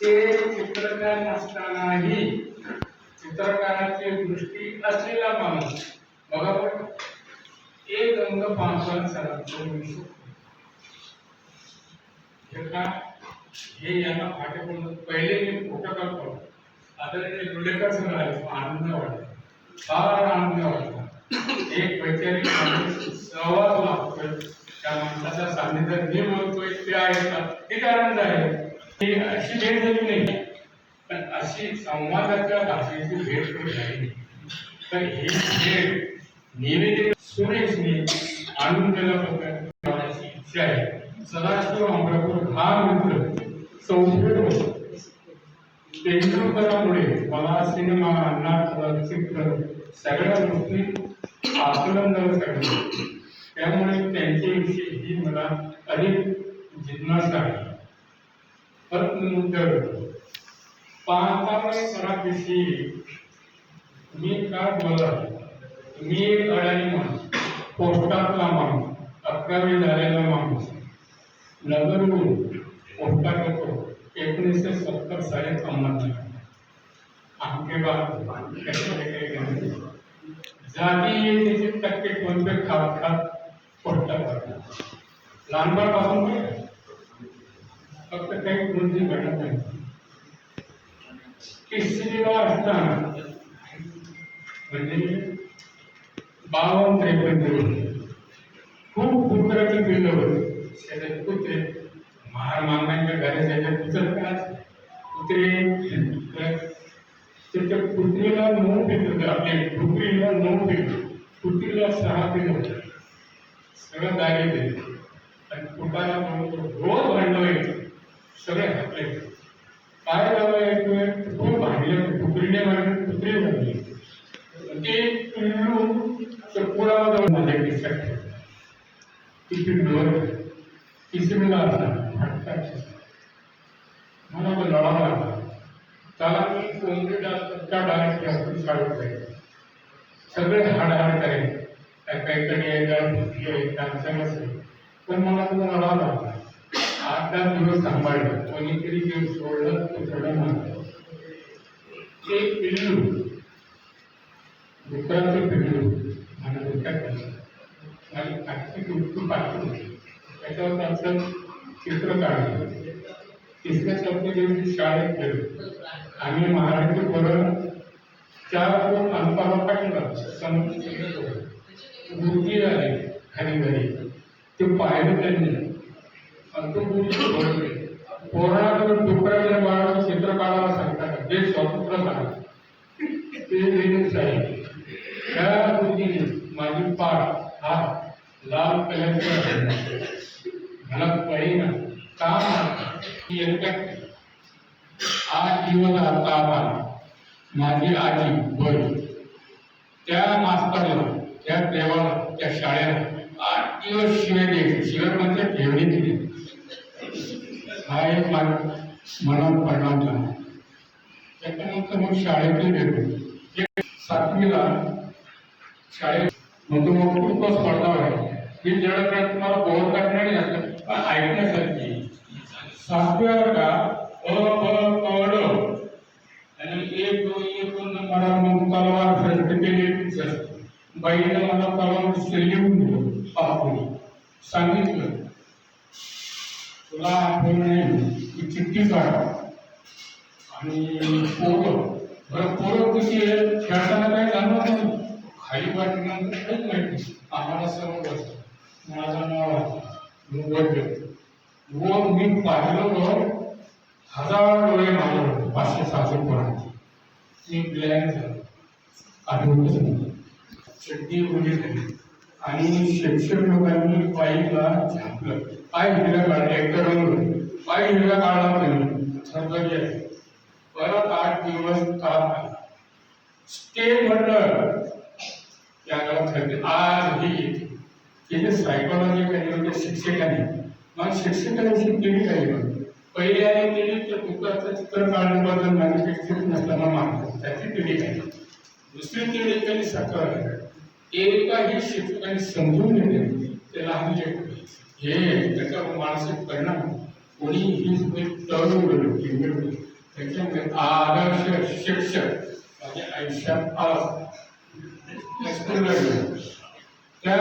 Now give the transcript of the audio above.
ते चित्रकार नसतानाही चित्रकाराची दृष्टी असलेला माणूस बघा पण एक अंग पांचाळ सरांचं शकतो. हे का हे यांना पाठीकडून पहिले मी फोटो काढतो आदरणीय लुलेकर सर आले आनंद वाटला फार आनंद वाटला एक वैचारिक माणूस सहवास लागतोय त्या माणसाच्या सान्निध्यात मी बोलतोय ते ऐकतात हे आनंद आहे? अशी भेट झाली नाही. पण अशी संवादाच्या भाषेची भेट कधी झाली तर ही भेट निवेदित सुरेशने आणून दिल्याबद्दल प्रकारची इच्छा आहे. सदाशिव अमरापूर हा मित्र चौफेर होतो तेंडुलकरामुळे मला सिनेमा नाटक चित्र सगळ्या गोष्टी आकलन झालं त्यामुळे त्यांच्याविषयी ही मला अधिक जिज्ञासा आहे. परत नंतर पाहतामुळे मी काय बोलत मी एक अडाणी माणूस पोस्टातला माणूस अकरावी झालेला माणूस. नगरहून पोस्टा करतो एकोणीसशे सत्तर साली अंमलला बाप जाती टक्के कोणते खात खात पोस्टा करतात लहानपणापासून फक्त काही कृती घडत नाही. तिसरीला असताना म्हणजे बावन त्रेपन्न होते खूप पुत्राची पिल्ल होती. शेतात कुत्रे महार मामांच्या घरी त्याच्या कुचल काय कुत्रे त्याच्या कुत्रीला नऊ पिल्लं होते. आपल्या कुत्रीला नऊ पिल्लं कुत्रीला सहा पिल्लं होते. सगळं दागे दिले आणि कुटाला रोज सगळे घातले. काय झालं एक वेळ खूप भांडले कुत्रीने मारले कुत्री मारली. ते पिल्लू त्या पुरावा जाऊन माझ्या खिशात ती पिल्लूवर तिसरीला असणार मला तो लढा लागला. त्याला मी कोंबडी डायरेक्ट त्या डाळीची आपण शाळेत जायचं सगळे हाड हाड करायचे काय काही कधी यायला त्यांचं नसेल. पण मला तो लढावा लागला. आठ दहा दिवस सांभाळलं कोणीतरी घेऊन सोडलं तो सोडलं एक पिल्लू. डुकराचं पिल्लू. आणि डोक्यात बसलं आणि आजची कुटुंब पाठवून त्याच्यावर त्यांचं चित्र काढलं. तिसऱ्या चौथ्या दिवशी शाळेत गेलो. आम्ही महाराष्ट्र बरोबर चार दोन अंताला पाठवला समुद्र मूर्ती झाली खाली घरी. ते पाहिलं त्यांनी. आणि तो मूर्ती ओळखली बाळाचं चित्र काढायला सांगतात जे स्वतंत्र काढा ते लिहिणूच आहे त्या कृतीने माझी पाठ हा लाल कलरचा मला कळेना का की एकट्या आठ दिवस आता आम्हाला माझी आजी बरी. त्या मास्तरला त्या देवाला त्या शाळेला आठ दिवस शिवाय द्यायचे. शिवाय म्हणजे ठेवणी दिली. हा एक मनात परिणाम झाला. त्याच्यानंतर मग शाळेतही गेलो. एक सातवीला शाळेत मग मग खूप स्पर्धा आहे मी जेवढं काय तुम्हाला बोर करणारी असं पण ऐकण्यासारखी. सातव्या वर्गा अ ब आणि एक दोन एक दोन मला मग तलवार फेरते केली. बाईने मला तलवार लिहून दिलं. पाहून सांगितलं. तुला आठवण नाही की आणि पोरं? बरं पोरं कशी आहे खेळताना काही जाणवत नाही. खाली वाटल्यानंतर काहीच माहिती आम्हाला सर्व बसतं. माझं नाव आहे व मी पाहिलं हजार डोळे मारलं पाचशे सहाशे पोरांचे मी ब्लॅक झालो आठवतच नाही. चड्डी उडी झाली आणि शिक्षक लोकांनी बाईला झापलं पाय हिरव्या काढले. एकदा रंग पाय हिरव्या काळामध्ये नाही परत आठ दिवस ताप आला स्टे म्हणलं त्या गावात आज ही येते ते सायकोलॉजी काही होते शिक्षकांनी. मग शिक्षकांनी शिकलेली काही पण. पहिले आणि केली तर दुःखाचं चित्र काढण्याबद्दल मॅन्युफॅक्चरिंग नसताना मानतात त्याची पिढी काही दुसरी पिढी काही साकार एकाही शिक्षकांनी समजून घेणे त्याला लहान हे त्याचा मानसिक परिणाम कोणी ही तरुण मुलं त्याच्यामध्ये आदर्श शिक्षक माझ्या आयुष्यात आला त्या